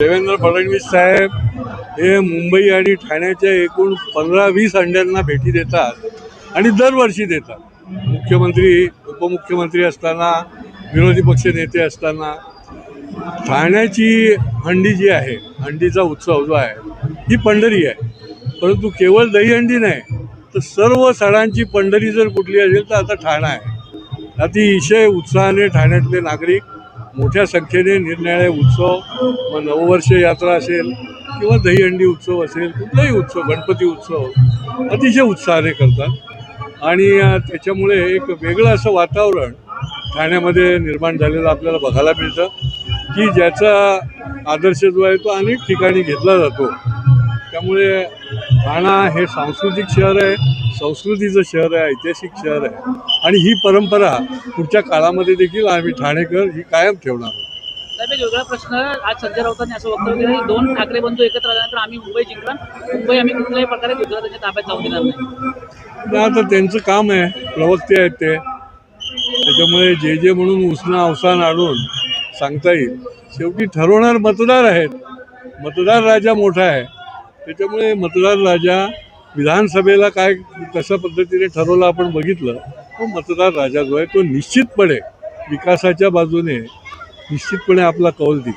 देवेंद्र फडणवीस साहेब हे मुंबई आणि ठाण्याच्या एकूण पंधरा वीस अंड्यांना भेटी देतात आणि दरवर्षी देतात. मुख्यमंत्री उपमुख्यमंत्री असताना विरोधी पक्ष नेते असताना ठाण्याची हंडी जी आहे हंडीचा उत्सव जो आहे ही पंढरी आहे. परंतु केवळ दहीहंडी नाही तर सर्व सणांची पंढरी जर कुठली असेल तर आता ठाणा आहे. अतिशय उत्साहाने ठाण्यातले नागरिक मोठ्या संख्येने निरनिराळे उत्सव मग नववर्ष यात्रा असेल किंवा दहीहंडी उत्सव असेल कुठलाही उत्सव गणपती उत्सव अतिशय उत्साहाने करतात. आणि त्याच्यामुळे एक वेगळं असं वातावरण ठाण्यामध्ये निर्माण झालेलं आपल्याला बघायला मिळतं की ज्याचा आदर्श जो आहे तो अनेक ठिकाणी घेतला जातो. त्यामुळे ठाणा हे सांस्कृतिक शहर आहे संस्कृतीचं शहर आहे ऐतिहासिक शहर आहे. आणि ही परंपरा पुढच्या काळामध्ये देखील आम्ही ठाणेकर ही कायम ठेवणार आहोत. साहेब एक वेगळा प्रश्न आज संजय राऊतांनी असं वक्तव्य केलं की दोन ठाकरे बंधू एकत्र आल्यानंतर आम्ही मुंबई जिंकणार मुंबई आम्ही कुठल्याही प्रकारे गुजरातच्या ताब्यात जाऊ देणार नाही. पण आता त्यांचं काम आहे प्रवक्ते आहेत ते. त्याच्यामुळे जे जे म्हणून उसणं अवसान आणून सांगता येईल. शेवटी ठरवणार मतदार आहेत. मतदार राजा मोठा आहे. त्याच्यामुळे मतदार राजा विधानसभेला काय कशा पद्धतीने ठरवलं आपण बघितलं तो मतदार राजा जो आहे तो निश्चितपणे विकासाच्या बाजूने निश्चितपणे आपला कौल देईल.